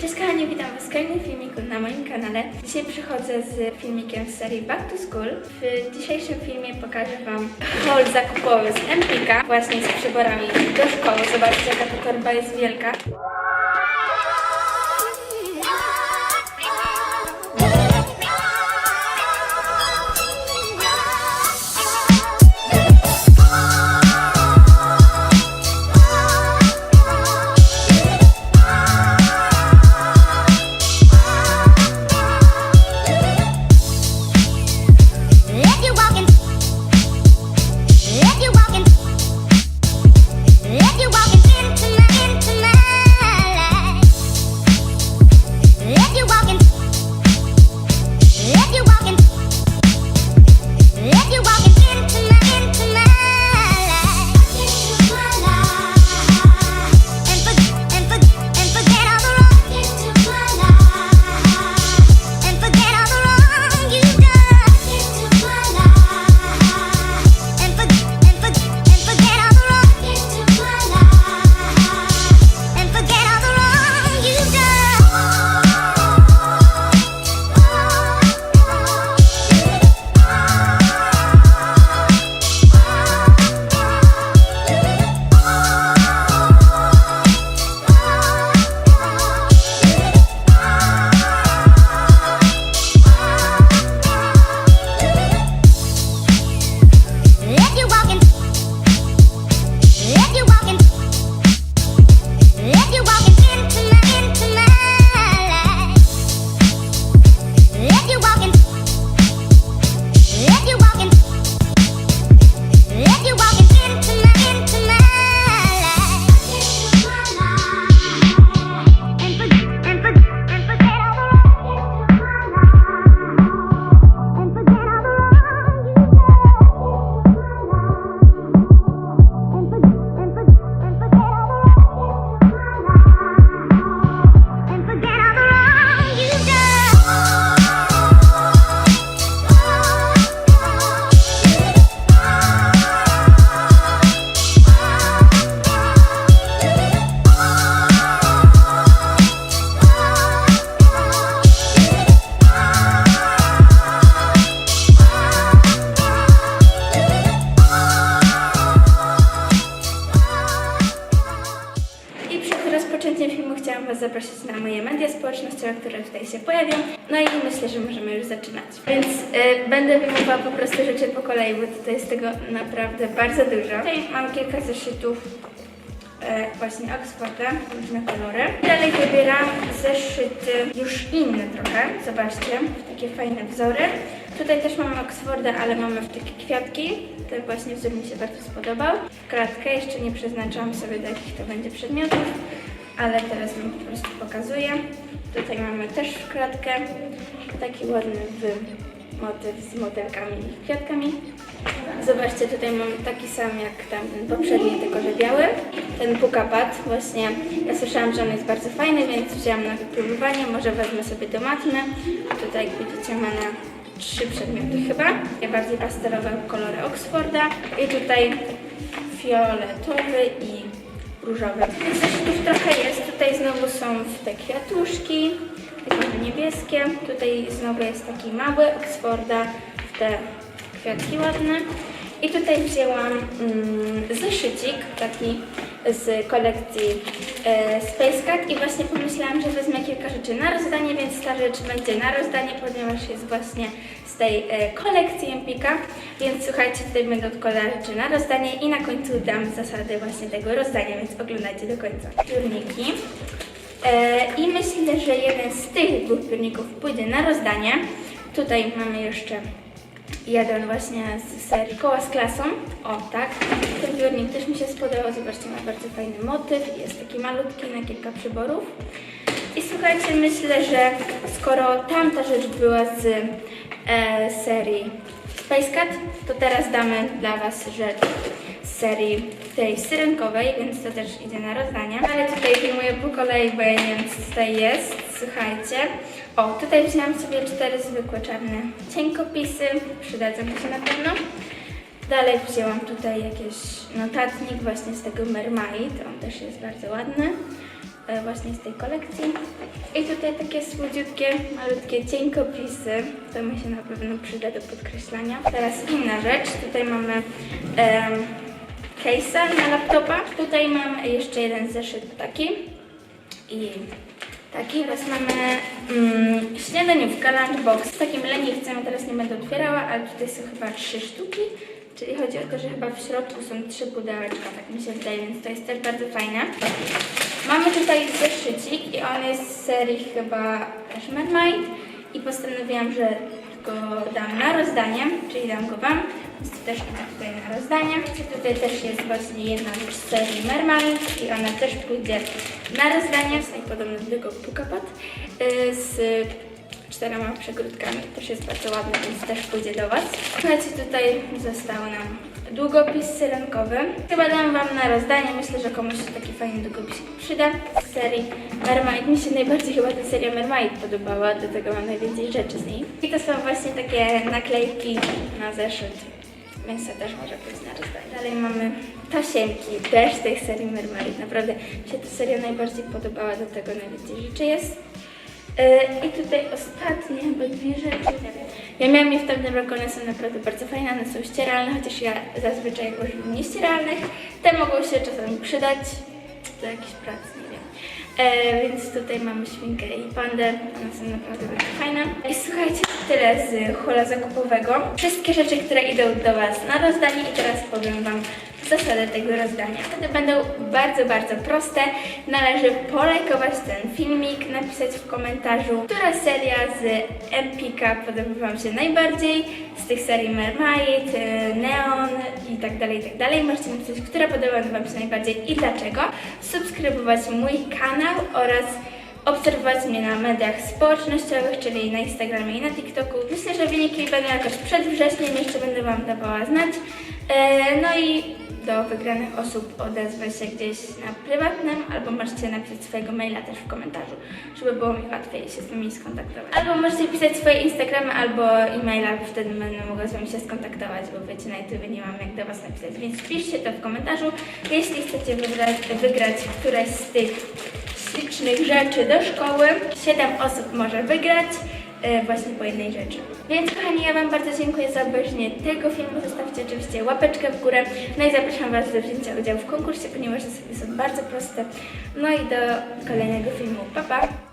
Cześć kochani, witam Was w kolejnym filmiku na moim kanale. Dzisiaj przychodzę z filmikiem z serii Back to School. W dzisiejszym filmie pokażę Wam haul zakupowy z Empika, właśnie z przyborami do szkoły. Zobaczcie jaka ta torba jest wielka. Chciałam Was zaprosić na moje media społecznościowe, które tutaj się pojawią. No i myślę, że możemy już zaczynać. Więc y, będę wyjmowała po prostu rzeczy po kolei, bo tutaj jest tego naprawdę bardzo dużo. Tutaj mam kilka zeszytów e, właśnie Oxforda, różne kolory. Dalej wybieram zeszyty już inne trochę, zobaczcie, takie fajne wzory. Tutaj też mamy Oxforda, ale mamy w takie kwiatki. Ten właśnie wzór mi się bardzo spodobał. Kratkę, jeszcze nie przeznaczałam sobie do jakich to będzie przedmiotów, ale teraz Wam po prostu pokazuję. Tutaj mamy też kratkę, taki ładny motyw z modelkami i kwiatkami. Zobaczcie, tutaj mam taki sam jak tamten poprzedni, tylko że biały. Ten Pukapat właśnie, ja słyszałam, że on jest bardzo fajny, więc wzięłam na wypróbowanie, może wezmę sobie do matmy. Tutaj jak widzicie ma na trzy przedmioty chyba. Bardziej pastelowe kolory Oxforda i tutaj fioletowy i różowy. Więc zeszytów trochę jest. Tutaj znowu są te kwiatuszki, takie niebieskie. Tutaj znowu jest taki mały Oxforda w te kwiatki ładne. I tutaj wzięłam mm, zeszycik taki z kolekcji e, Space Cat i właśnie pomyślałam, że wezmę kilka rzeczy na rozdanie, więc ta rzecz będzie na rozdanie, ponieważ jest właśnie z tej e, kolekcji Empika, więc słuchajcie, tutaj będą tylko rzeczy na rozdanie i na końcu dam zasady właśnie tego rozdania, więc oglądajcie do końca. Piórniki. E, I myślę, że jeden z tych dwóch piórników pójdzie na rozdanie. Tutaj mamy jeszcze jeden właśnie z serii Koła z klasą. O, tak. Ten piórnik też mi się spodobał. Zobaczcie, ma bardzo fajny motyw. Jest taki malutki na kilka przyborów. I słuchajcie, myślę, że skoro tamta rzecz była z e, serii Space Cat, to teraz damy dla Was rzecz z serii tej syrenkowej, więc to też idzie na rozdanie. Ale tutaj filmuję po kolei, bo ja nie wiem, co tutaj jest. słuchajcie. O, tutaj wzięłam sobie cztery zwykłe czarne cienkopisy, przydadzą mi się na pewno. Dalej wzięłam tutaj jakiś notatnik właśnie z tego Mermaid, on też jest bardzo ładny, e, właśnie z tej kolekcji. I tutaj takie słodziutkie, malutkie cienkopisy, to mi się na pewno przyda do podkreślania. Teraz inna rzecz, tutaj mamy em, case'a na laptopa. Tutaj mam jeszcze jeden zeszyt taki i taki. Teraz mamy mm, śniadaniówka, lunchbox z takim leniwcem. Teraz nie będę otwierała, ale tutaj są chyba trzy sztuki. Czyli chodzi o to, że chyba w środku są trzy pudełeczka, tak mi się wydaje, więc to jest też bardzo fajne. Mamy tutaj zeszycik i on jest z serii chyba Mermaid i postanowiłam, że go dam na rozdanie, czyli dam go Wam, więc to też idzie tutaj na rozdanie. Tutaj też jest właśnie jedna z serii Mermaid i ona też pójdzie na rozdanie, jest podobny do tego Pukapat yy, z czterema przegródkami. Też jest bardzo ładny, więc też pójdzie do Was. Słuchajcie, tutaj został nam długopis syrenkowy. Chyba dam Wam na rozdanie. Myślę, że komuś taki fajny długopis przyda. Z serii Mermaid. Mi się najbardziej chyba ta seria Mermaid podobała, dlatego mam najwięcej rzeczy z niej. I to są właśnie takie naklejki na zeszyt. Więc to też może pójść na rozdanie. Dalej mamy tasiemki, też z tej serii Mermaid. Naprawdę mi się ta seria najbardziej podobała, do tego najwięcej rzeczy jest. Yy, I tutaj ostatnie chyba dwie rzeczy. Ja miałam je w tamtym roku, one są naprawdę bardzo fajne, one są ścieralne, chociaż ja zazwyczaj używam nieścieralnych. Te mogą się czasami przydać do jakiejś pracy, nie wiem. E, więc tutaj mamy świnkę i pandę, one są naprawdę bardzo fajne. I słuchajcie, tyle z hula zakupowego. Wszystkie rzeczy, które idą do Was na rozdanie i teraz powiem Wam zasady tego rozdania. One będą bardzo, bardzo proste. Należy polajkować ten filmik, napisać w komentarzu, która seria z Empika podoba Wam się najbardziej, z tych serii Mermaid, Neon i tak dalej, tak dalej. Możecie napisać, która podoba Wam się najbardziej i dlaczego. Subskrybować mój kanał oraz obserwować mnie na mediach społecznościowych, czyli na Instagramie i na TikToku. Myślę, że wyniki będą jakoś przed wrześniem, jeszcze będę Wam dawała znać. E, no i do wygranych osób odezwę się gdzieś na prywatnym, albo możecie napisać swojego maila też w komentarzu, żeby było mi łatwiej się z nimi skontaktować. Albo możecie pisać swoje Instagramy albo e-maila, bo wtedy będę mogła z Wami się skontaktować, bo wiecie, na YouTube nie mam jak do Was napisać, więc piszcie to w komentarzu. Jeśli chcecie wygrać, wygrać któreś z tych ślicznych rzeczy do szkoły, 7 osób może wygrać e, właśnie po jednej rzeczy. Więc kochani, ja Wam bardzo dziękuję za obejrzenie tego filmu. Zostawcie oczywiście łapeczkę w górę. No i zapraszam Was do wzięcia udziału w konkursie, ponieważ zasady są bardzo proste. No i do kolejnego filmu. Pa, pa!